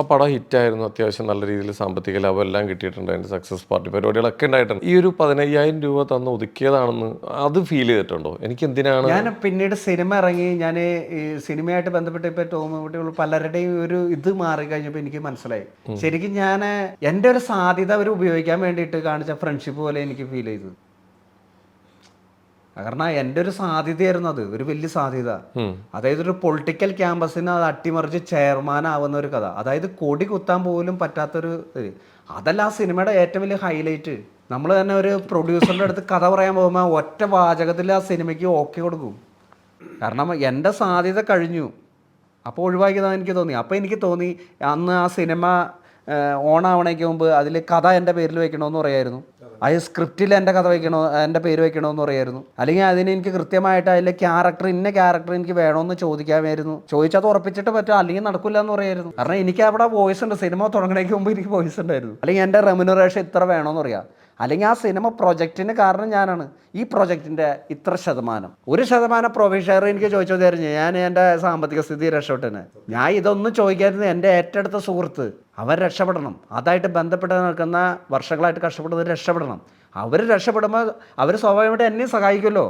ആ പടം ഹിറ്റായിരുന്നു അത്യാവശ്യം നല്ല രീതിയിൽ സാമ്പത്തിക ലാഭം എല്ലാം കിട്ടിയിട്ടുണ്ട് അതിന്റെ സക്സസ് പാർട്ടി പരിപാടികളൊക്കെ ഉണ്ടായിട്ടുണ്ട്. ഈ ഒരു പതിനയ്യായിരം രൂപ തന്ന് ഒതുക്കിയതാണെന്ന് അത് ഫീൽ ചെയ്തിട്ടുണ്ടോ? എനിക്ക് എന്തിനാണ്? ഞാൻ പിന്നീട് സിനിമ ഇറങ്ങി ഞാൻ ഈ സിനിമയായിട്ട് ബന്ധപ്പെട്ട് ഇപ്പോൾ ടോമുട്ടികൾ പലരുടെയും ഒരു ഇത് മാറി കഴിഞ്ഞപ്പോൾ എനിക്ക് മനസ്സിലായി. ശരിക്കും ഞാൻ എന്റെ ഒരു സാധ്യത അവർ ഉപയോഗിക്കാൻ വേണ്ടിയിട്ട് കാണിച്ച ഫ്രണ്ട്ഷിപ്പ് പോലെ എനിക്ക് ഫീൽ ചെയ്തു കാരണം എന്റെ ഒരു സാധ്യതയായിരുന്നു അത് ഒരു വലിയ സാധ്യത. അതായത് ഒരു പൊളിറ്റിക്കൽ ക്യാമ്പസിന് അത് അട്ടിമറിച്ച് ചെയർമാൻ ആവുന്ന ഒരു കഥ. അതായത് കൊടി കുത്താൻ പോലും പറ്റാത്തൊരു. അതല്ല ആ സിനിമയുടെ ഏറ്റവും വലിയ ഹൈലൈറ്റ് നമ്മൾ തന്നെ ഒരു പ്രൊഡ്യൂസറിന്റെ അടുത്ത് കഥ പറയാൻ പോകുമ്പോൾ ഒറ്റ വാചകത്തിൽ ആ സിനിമയ്ക്ക് ഓക്കെ കൊടുക്കും. കാരണം എന്റെ സാധ്യത കഴിഞ്ഞു. അപ്പോൾ ഒഴിവാക്കിയതാണ് എനിക്ക് തോന്നി. അപ്പോൾ എനിക്ക് തോന്നി അന്ന് ആ സിനിമ ഓണാവണേക്ക് മുമ്പ് അതിൽ കഥ എന്റെ പേരിൽ വെക്കണമെന്ന് പറയായിരുന്നു. അത് സ്ക്രിപ്റ്റിൽ എന്റെ കഥ വെക്കണോ എന്റെ പേര് വെക്കണമെന്ന് പറയായിരുന്നു. അല്ലെങ്കിൽ അതിന് എനിക്ക് കൃത്യമായിട്ട് അതിലെ ക്യാരക്ടർ ഇന്ന ക്യാരക്ടർ എനിക്ക് വേണമെന്ന് ചോദിക്കാമായിരുന്നു. ചോദിച്ചാൽ അത് ഉറപ്പിച്ചിട്ട് പറ്റും അല്ലെങ്കിൽ നടക്കില്ല എന്ന് പറയായിരുന്നു. കാരണം എനിക്ക് അവിടെ വോയിസ് ഉണ്ട് സിനിമ തുടങ്ങണേക്ക് മുമ്പ് എനിക്ക് വോയിസ് ഉണ്ടായിരുന്നു. അല്ലെങ്കിൽ എന്റെ റെമുനറേഷൻ ഇത്ര വേണമെന്ന് പറയാം. അല്ലെങ്കിൽ ആ സിനിമ പ്രൊജക്റ്റിന് കാരണം ഞാനാണ്. ഈ പ്രൊജക്റ്റിന്റെ ഇത്ര ശതമാനം. ഒരു ശതമാനം ഷെയർ എനിക്ക് ചോദിച്ചു തരുന്നു. ഞാൻ എന്റെ സാമ്പത്തിക സ്ഥിതി രക്ഷപ്പെട്ടന് ഞാൻ ഇതൊന്നും ചോദിക്കായിരുന്നു എന്റെ ഏറ്റെടുത്ത സുഹൃത്ത്. അവർ രക്ഷപ്പെടണം. അതായിട്ട് ബന്ധപ്പെട്ട് നിൽക്കുന്ന വർഷങ്ങളായിട്ട് കഷ്ടപ്പെടുന്നത് രക്ഷപ്പെടണം. അവർ രക്ഷപ്പെടുമ്പോൾ അവർ സ്വാഭാവികമായിട്ട് എന്നെയും സഹായിക്കുമല്ലോ.